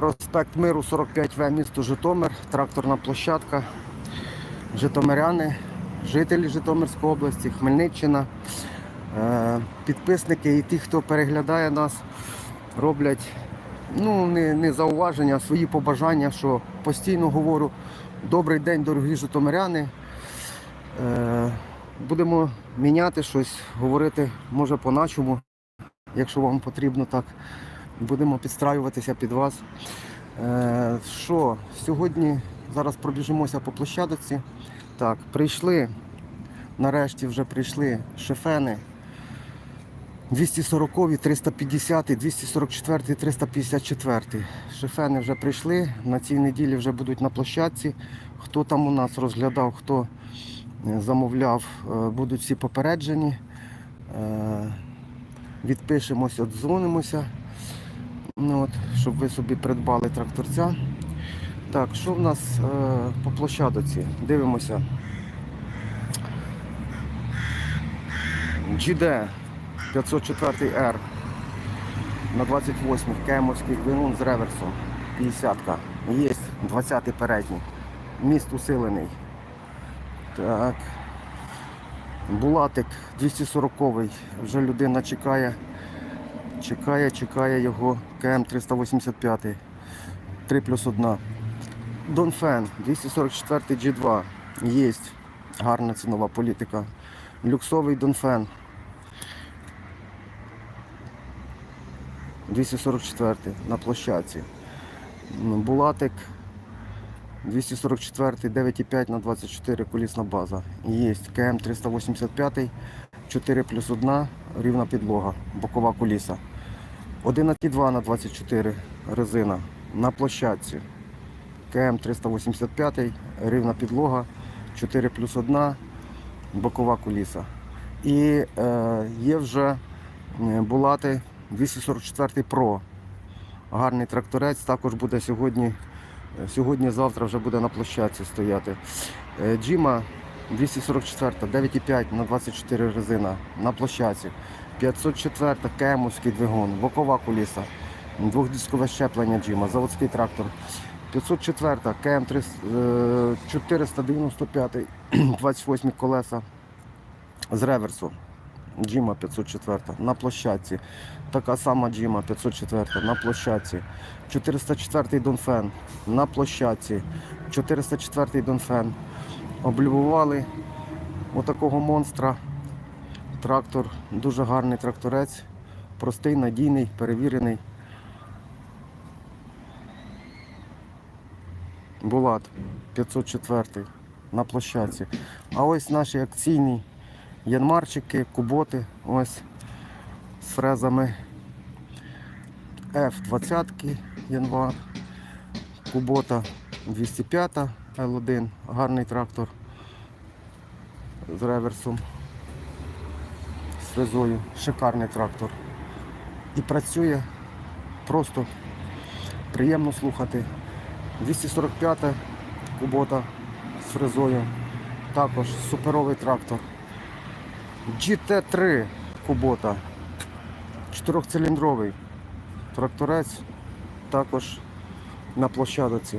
Проспект Миру 45В, місто Житомир, тракторна площадка. Житомиряни, жителі Житомирської області, Хмельниччина, е, підписники і ті, хто переглядає нас, роблять ну, не, не зауваження, а свої побажання, що постійно говорю добрий день, дорогі житомиряни. Е, Будемо міняти щось, говорити може по-нашому, якщо вам потрібно так. Будемо підстраюватися під вас. Е, Що, сьогодні зараз пробіжимося по площадці. Так, прийшли, нарешті вже прийшли шефени 240, 350, 244, 354. Шефени вже прийшли, на цій неділі вже будуть на площадці. Хто там у нас розглядав, хто е, замовляв, е, будуть всі попереджені. Відпишемося, дзвонимося. Ну, от, щоб ви собі придбали тракторця. Так, що в нас е, по площадоці? Дивимося. GD 504R на 28 кемовський двигун з реверсом. 50-ка. Є 20-й передній. Міст усилений. Так. Булатик 240-й. Вже людина чекає. Чекає, чекає його КМ 385. 3 плюс 1. Донфен 244 G2. Є гарна цінова політика. Люксовий Донфен. 244 на площадці. Булатик 244 9,5 на 24 колісна база. Є КМ 385 4 плюс 1 рівна підлога, бокова коліса. 11,2 на 24 резина на площадці. КМ 385 рівна підлога, 4 плюс 1 бокова коліса. І е, є вже е, булати 244 Pro. Гарний тракторець також буде сьогодні. Сьогодні-завтра вже буде на площадці стояти. Е, Джима 244, 9,5 на 24 резина на площадці. 504 кемовський двигун, бокова коліса, двохдискове щеплення Джима, заводський трактор. 504 КМ 495, 28 колеса з реверсу. Джима 504 на площадці. Така сама Джима 504 на площадці. 404 Донфен на площадці. 404 Донфен. Облюбували отакого монстра. Трактор, дуже гарний тракторець. Простий, надійний, перевірений. Булат 504 на площадці. А ось наші акційні янмарчики, куботи, ось з фрезами F20 январ, кубота 205 L1, гарний трактор з реверсом, з фрезою, шикарний трактор. І працює просто приємно слухати. 245-та кубота з фрезою, також суперовий трактор. GT3 кубота, чотирьохциліндровий тракторець, також на площадці.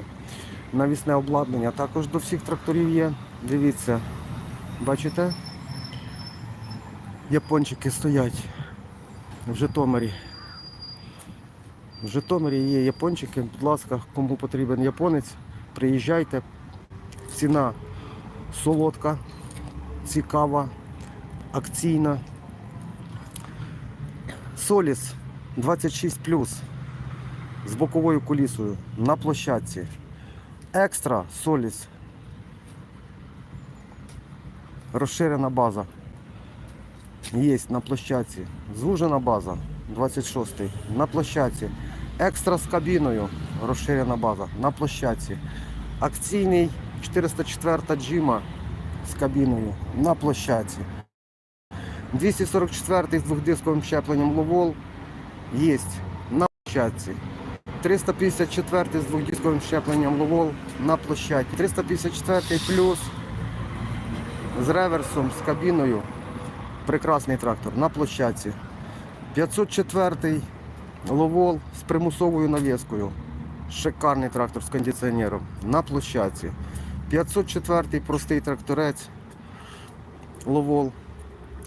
Навісне обладнання також до всіх тракторів є. Дивіться, бачите? Япончики стоять в Житомирі. В Житомирі є япончики. Будь ласка, кому потрібен японець, приїжджайте. Ціна солодка, цікава, акційна. Соліс 26 з боковою колісою на площадці. Екстра Соліс. Розширена база. Є на площадці. Звужена база 26 на площадці. Екстра з кабіною. Розширена база на площадці. Акційний 404 джима з кабіною на площадці. 244 з двохдисковим щепленням Ловол є на площадці. 354 з двохдисковим щепленням Ловол на площадці. 354 плюс з реверсом, з кабіною. Прекрасний трактор на площадці. 504 Ловол з примусовою навіскою. Шикарний трактор з кондиціонером на площадці. 504 простий тракторець Ловол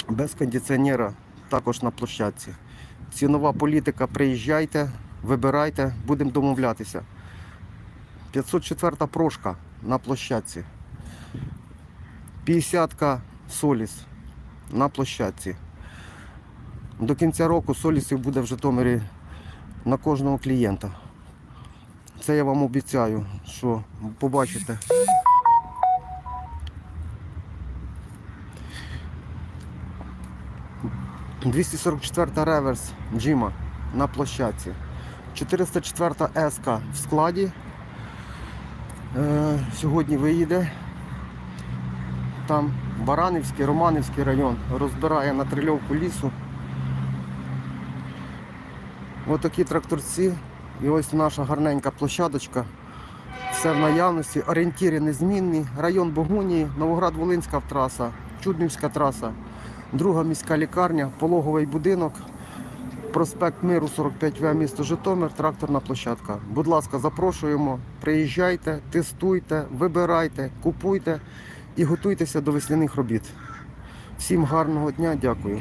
без кондиціонера також на площадці. Цінова політика, приїжджайте, вибирайте, будемо домовлятися. 504 прошка на площадці. 50-ка Соліс на площадці. До кінця року Солісів буде в Житомирі на кожного клієнта. Це я вам обіцяю, що побачите. «244 реверс Джима на площадці. 404 еска в складі. Е, сьогодні виїде. Там Баранівський, Романівський район розбирає на трильовку лісу. Ось такі тракторці. І ось наша гарненька площадочка. Все в наявності, орієнтири незмінні. Район Богунії, Новоград-Волинська траса, Чуднівська траса, друга міська лікарня, пологовий будинок, проспект Миру 45В, місто Житомир, тракторна площадка. Будь ласка, запрошуємо, приїжджайте, тестуйте, вибирайте, купуйте і готуйтеся до весняних робіт. Всім гарного дня, дякую.